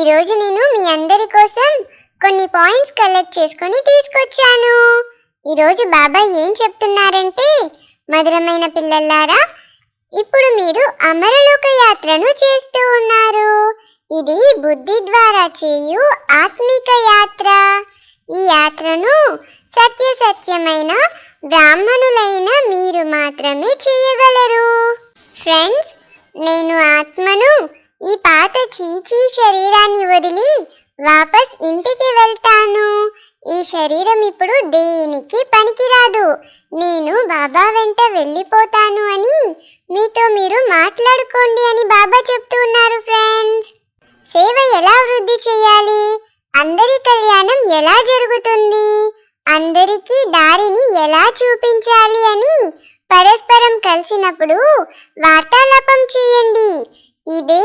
ఈరోజు నేను మీ అందరి కోసం కొన్ని పాయింట్స్ కలెక్ట్ చేసుకొని తీసుకొచ్చాను. ఈరోజు బాబా ఏం చెప్తున్నారంటే మధురమైన పిల్లలారా ఇప్పుడు మీరు అమరలోక యాత్రను చేస్తూ ఉన్నారు. ఇది బుద్ధి ద్వారా చేయు ఆత్మిక యాత్ర. ఈ యాత్రను సత్య సత్యమైన బ్రాహ్మణులైన మీరు మాత్రమే చేయగలరు. ఫ్రెండ్స్ నేను ఆత్మను ఈ పాత చీచీ శరీరాన్ని వదిలి వాపస్ ఇంటికి వెళ్తాను. ఈ శరీరం ఇప్పుడు దేనికి పనికిరాదు. నేను బాబా వెంట వెళ్ళిపోతాను అని మీతో మీరు మాట్లాడుకోండి అని బాబా చెప్తూ ఉన్నారు ఫ్రెండ్స్. సేవ ఎలా వృద్ధి చేయాలి? అందరి కళ్యాణం ఎలా జరుగుతుంది? అందరికీ దారిని ఎలా చూపించాలి అని పరస్పరం కలిసినప్పుడు వార్తాలాపం చేయండి. ఇదే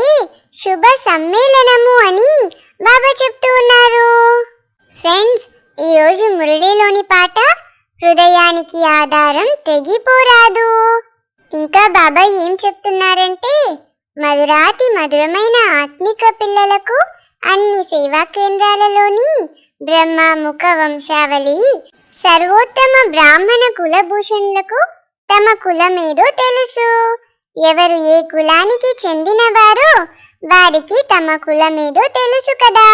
శుభ సమ్మేళనము అని బాబా చెప్తూ ఉన్నారు. ఫ్రెండ్స్ ఈరోజు మురళిలోని పాట హృదయానికి ఆధారం తెగిపోరాదు. ఇంకా బాబా ఏం చెప్తున్నారంటే మధురాతి మధురమైన ఆత్మిక పిల్లలకు అన్ని సేవా కేంద్రాలలోని బ్రహ్మ ముఖ వంశావళి సర్వోత్తమ బ్రాహ్మణ కులభూషణులకు తమ కులమేదో తెలుసు. ఎవరు ఏ కులానికి చెందినవారో వారికి తమ కులమేదో తెలుసు కదా.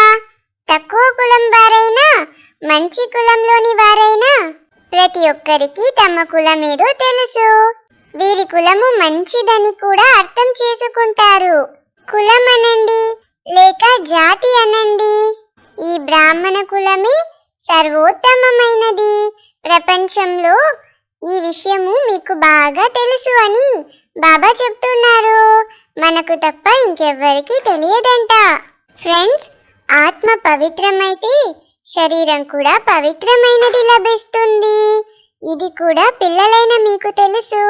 తక్కువ కులం వారైనా మంచి కులంలోని వారైనా ప్రతి ఒక్కరికి తమ కులమేదో తెలుసు. వీరి కులము మంచిదని కూడా అర్థం చేసుకుంటారు. కులం అనండి లేక జాతి అనండి. ఈ బ్రాహ్మణ కులమే సర్వోత్తమమైనది. ప్రపంచంలో ఈ విషయము మీకు బాగా తెలుసు అని బాబా చెప్తున్నారు. మనకు తప్ప ఇంకెవ్వరికీ తెలియదంట. ఫ్రెండ్స్ ఆత్మ పవిత్రమైతే శరీరం కూడా పవిత్రమైనది లభిస్తుంది. ఇది కూడా పిల్లలైన మీకు తెలుసు.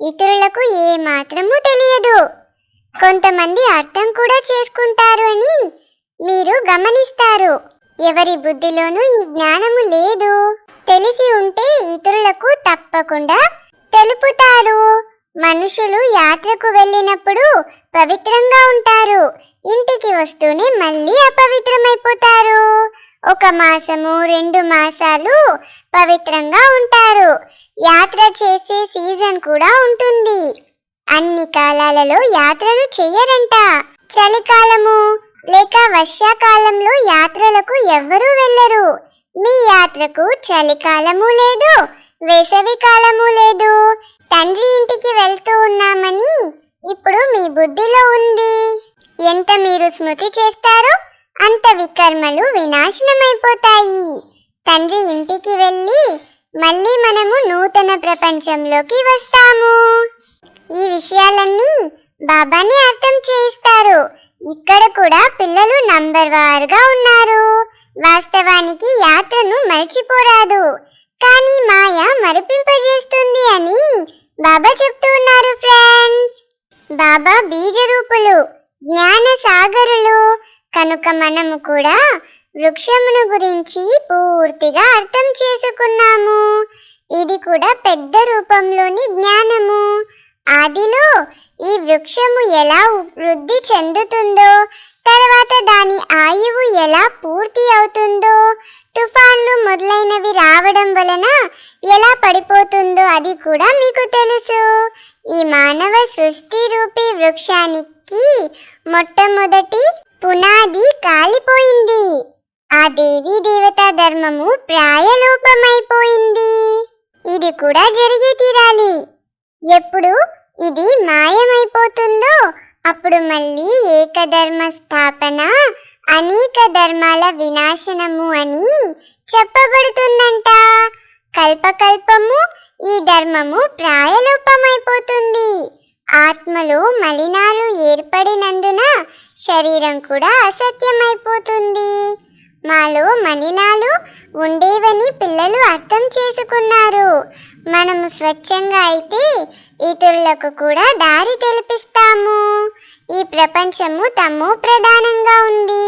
ఇతరులకు ఏ మాత్రము తెలియదు. కొంతమంది అర్థం కూడా చేసుకుంటారు అని మీరు గమనిస్తారు. ఎవరి బుద్ధిలోనూ ఈ జ్ఞానము లేదు. తెలిసి ఉంటే ఇతరులకు తప్పకుండా మనుషులు యాత్రకు వెళ్ళినప్పుడు పవిత్రంగా ఉంటారు. ఇంటికి వస్తూనే మళ్ళీ అపవిత్రమైపోతారు. ఒక మాసము రెండు మాసాలు పవిత్రంగా ఉంటారు. యాత్ర చేసే సీజన్ కూడా ఉంటుంది. అన్ని కాలాలలో యాత్రను చెయ్యరంట. చలికాలము లేక వర్షాకాలంలో యాత్రలకు ఎవ్వరూ వెళ్ళరు. మీ యాత్రకు చలికాలము లేదు వేసవి కాలము లేదు. తండ్రి ఇంటికి వెళ్తూ ఉన్నామని ఇప్పుడు మీ బుద్ధిలో ఉంది. ఎంత మీరు స్మృతి చేస్తారో అంత వికర్మలు వినాశనమైపోతాయి. తండ్రి ఇంటికి వెళ్ళి మళ్ళీ మనము నూతన ప్రపంచంలోకి వస్తాము. ఈ విషయాలన్నీ బాబాని అర్థం చేయిస్తారు. ఇక్కడ కూడా పిల్లలు నంబర్ వారుగా ఉన్నారు. వాస్తవానికి యాత్రను మర్చిపోరాదు. కానీ మాయ మరిపింపజేస్తుంది అని బాబా చెప్తూ ఉన్నారు ఫ్రెండ్స్ బాబా బీజరూపులు జ్ఞాన సాగరులు కనుక మనము కూడా వృక్షమును గురించి పూర్తిగా అర్థం చేసుకున్నాము. ఇది కూడా పెద్ద రూపంలోని జ్ఞానము. ఆదిలో ఈ వృక్షము ఎలా వృద్ధి చెందుతుందో తర్వాత దాని ఆయువు ఎలా పూర్తి అవుతుందో తుఫాన్లు మొదలైనవి రావడం వలన ఎలా పడిపోతుందో అది కూడా మీకు తెలుసు. ఈ మానవ సృష్టి రూపీ వృక్షానికి మొట్టమొదటి పునాది కాలిపోయింది. ఆ దేవీ దేవతా ధర్మము ప్రాయలోపమైపోయింది. ఇది కూడా జరిగి తీరాలి. ఎప్పుడు ఇది మాయమైపోతుందో అప్పుడు మళ్ళీ ఏకధర్మ స్థాపన అనేక ధర్మాల వినాశనము అని చెప్పబడుతుందంట. కల్పకల్పము ఈ ధర్మము ప్రాయలోపమైపోతుంది. ఆత్మలో మలినాలు ఏర్పడినందున శరీరం కూడా అసత్యమైపోతుంది. మాలో మలినాలు ఉండే పిల్లలు అర్థం చేసుకున్నారు. మనము స్వచ్ఛంగా అయితే ఇతరులకు కూడా దారి తెలిపిస్తాము ఈ ప్రపంచము తమో ప్రధానంగా ఉంది.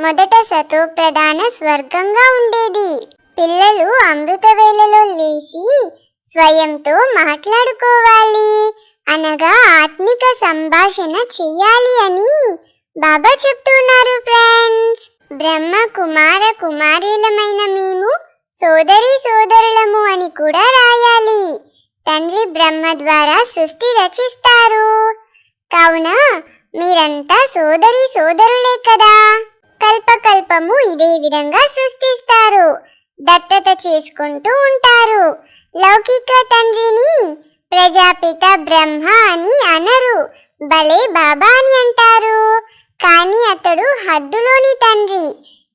మొదట సతో ప్రధాన స్వర్గంగా ఉండేది. పిల్లలు అమృత వేళలో లేచి స్వయంతో మాట్లాడుకోవాలి. అనగా ఆత్మిక సంభాషణ చెయ్యాలి అని బాబా చెప్తున్నారు ఫ్రెండ్స్. బ్రహ్మ కుమార కుమారీలమైన మేము సోదరి సోదరులము అని కూడా రాయాలి. తండ్రి బ్రహ్మ ద్వారా సృష్టి రచిస్తారు. కావున మీరంతా సోదరి సోదరులే కదా. కల్పకల్పము ఇదే విధంగా సృష్టిస్తారు. దత్తత చేసుకుంటూ ఉంటారు. లౌకిక తండ్రిని ప్రజాపిత బ్రహ్మ అని అనరు. భలే బాబా అని అంటారు. కానీ అతడు హద్దులోని తండ్రి.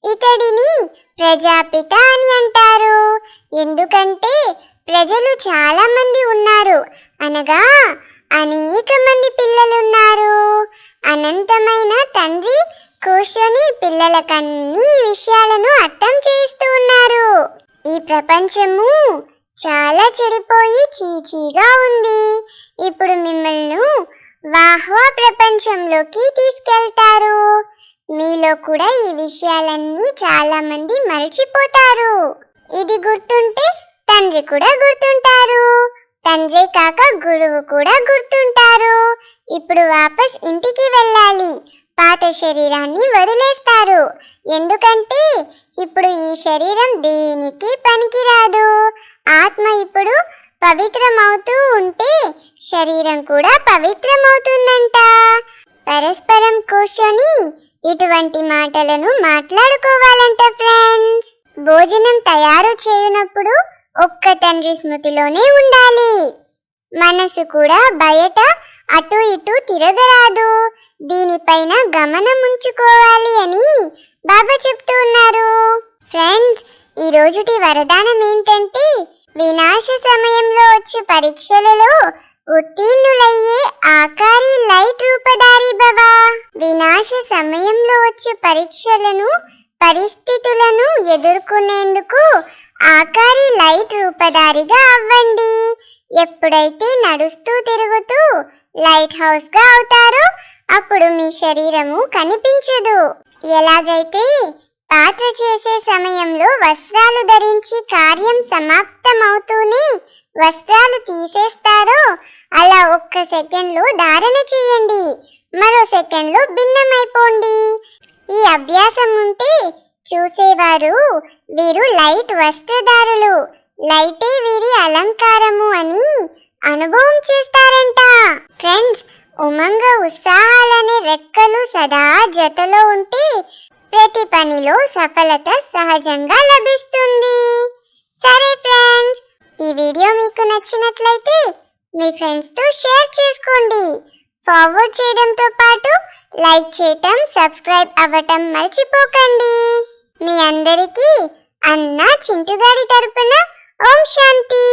ఇతడిని ప్రజాపిత అని అంటారు. ఎందుకంటే ప్రజలు చాలా మంది ఉన్నారు. అనగా అనేక మంది పిల్లలున్నారు. అనంతమైన తండ్రి కూర్చొని పిల్లలకన్నీ విషయాలను అర్థం చేస్తూ ఉన్నారు. ఈ ప్రపంచము చాలా చెడిపోయి చీచీగా ఉంది. ఇప్పుడు మిమ్మల్ని వాహ్వా ప్రపంచంలోకి తీసుకెళ్తారు. మీలో కూడా ఈ విషయాలన్నీ చాలా మంది ఇది గుర్తుంటే తండ్రి కూడా గుర్తుంటారు. తండ్రి కాక గురువు కూడా గుర్తుంటారు. ఇప్పుడు వాపస్ ఇంటికి వెళ్ళాలి. పాత శరీరాన్ని వదిలేస్తారు. ఎందుకంటే ఇప్పుడు ఈ శరీరం దేనికి పనికిరాదు? ఆత్మ ఇప్పుడు పవిత్రమవుతూ ఉంటే శరీరం కూడా పవిత్రమవుతుందంట. పరస్పరం కూర్చొని ఇటువంటి మాటలను మాట్లాడుకోవాలంట ఫ్రెండ్స్ భోజనం తయారు చేయనప్పుడు ఒక్క తండ్రి స్మృతిలోనే ఉండాలి. మనసు కూడా బయట అటు ఇటు తిరగరాదు. దీనిపైన గమనం ఉంచుకోవాలి అని బాబా చెప్తూ ఉన్నారు. ఫ్రెండ్స్ ఈ రోజుటి వరదానం ఏంటంటే వినాశ సమయంలో వచ్చే పరీక్షలలో ఉత్తీర్ణులయ్యే సమయంలో పరీక్షలను పరిస్థితులను ఎదుర్కొనేందుకు ఆకారి లైట్ రూపధారిగా అవ్వండి. ఎప్పుడైతే నడుస్తూ తిరుగుతూ లైట్ హౌస్గా అవుతారో అప్పుడు మీ శరీరము కనిపించదు. ఎలాగైతే పాత్ర చేసే సమయంలో వస్త్రాలు ధరించి కార్యం సమాప్తమవుతూనే వస్త్రాలు తీసేస్తారో అలా ఒక్క సెకండ్లో ధారణ చేయండి. మరో సెకండ్లో భిన్నమైపోండి. ఈ అభ్యాసం ఉంటే చూసేవారు వీరు లైట్ వస్త్రధారులు. లైటే వీరి అలంకారము అని అనుభవం చేస్తారంట. ఫ్రెండ్స్ ఉమంగ ఉత్సాహాలనే రెక్కలు సదా జతలో ఉంటే ప్రతి పనిలో సఫలత సహజంగా లభిస్తుంది. సరే ఫ్రెండ్స్ ఈ వీడియో మీకు నచ్చినట్లయితే మీ ఫ్రెండ్స్తో షేర్ చేసుకోండి. ఫార్వర్డ్ చేయడంతో పాటు లైక్ చేయటం సబ్స్క్రైబ్ అవ్వటం మర్చిపోకండి. మీ అందరికీ అన్న చింటుగాడి తరపున ఓం శాంతి.